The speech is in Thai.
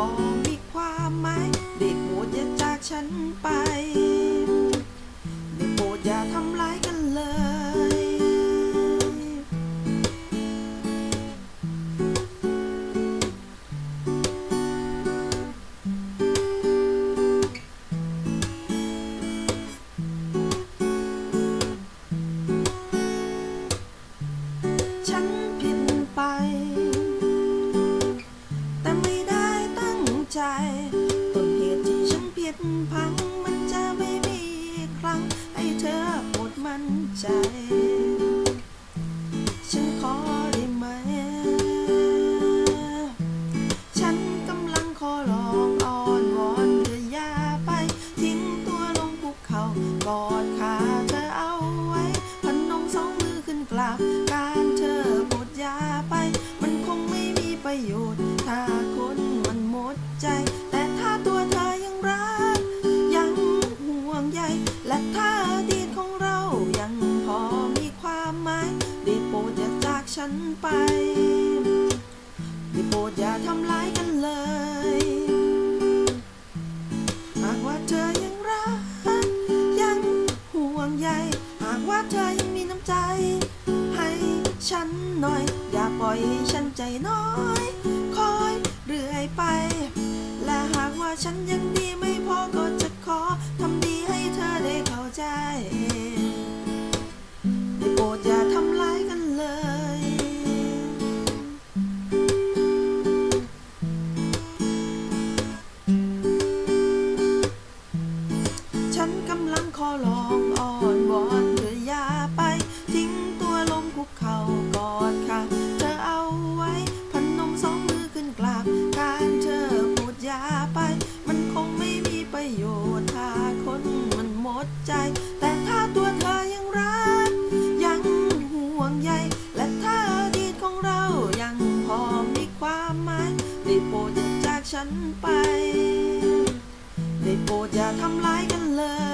ยังพอมีความหมายได้โปรดอย่าจากฉันไป มั ฉันไป ได้โปรดอย่าทำร้ายกันเลย หากว่าเธอยังรัก ยังห่วงใย หากว่าเธอยังมีน้ำใจ ให้ฉันหน่อย อย่าปล่อยให้ฉันใจน้อย คอยเรื่อยไป และหากว่าฉันยังดีไม่พอก็จะขอทำดีให้เธอได้เข้าใจ ขอร้องอ้อนวอนเธออย่าไป ทิ้งตัวลงคุกเข่ากอดค่ะเธอเอาไว้พนมสองมือขึ้นกราบการเธอพูดอย่าไป มันคงไม่มีประโยชน์ถ้าคนมันหมดใจ แต่ถ้าตัวเธอยังรัก ยังห่วงใยและถ้าอดีตของเรายังพอมีความหมายได้โปรดอย่าจากฉันไปได้โปรดอย่าทำร้ายกันเลย